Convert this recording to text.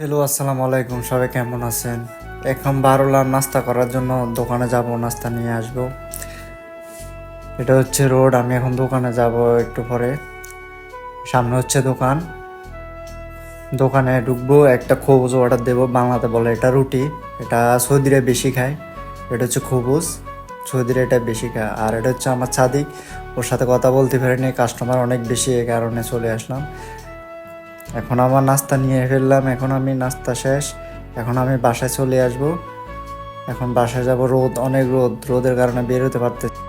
Hello, আসসালামু আলাইকুম। সবাই কেমন আছেন? এখন বারোলার নাস্তা করার জন্য দোকানে যাব, নাস্তা নিয়ে আসব। এটা হচ্ছে রোড, আমি এখন দোকানে যাব একটু পরে। সামনে হচ্ছে দোকান। দোকানে ঢুকবো, একটা খবুজ অর্ডার দেবো, বাংলাতে বলে এটা রুটি। এটা সৌদিরা বেশি খায়, এটা হচ্ছে খবুজ। সৌদিরা এটা বেশি খায়। আর এটা হচ্ছে আমার ছাদিক ওর সাথে কথা বলতে পারিনি কাস্টমার অনেক বেশি এই কারণে চলে আসলাম। এখন আমার নাস্তা নিয়ে ফেললাম, এখন আমি নাস্তা শেষ, এখন আমি বাসায় চলে আসব। এখন বাসায় যাব, রোদ, অনেক রোদ, রোদের কারণে বের হতে পারতেছি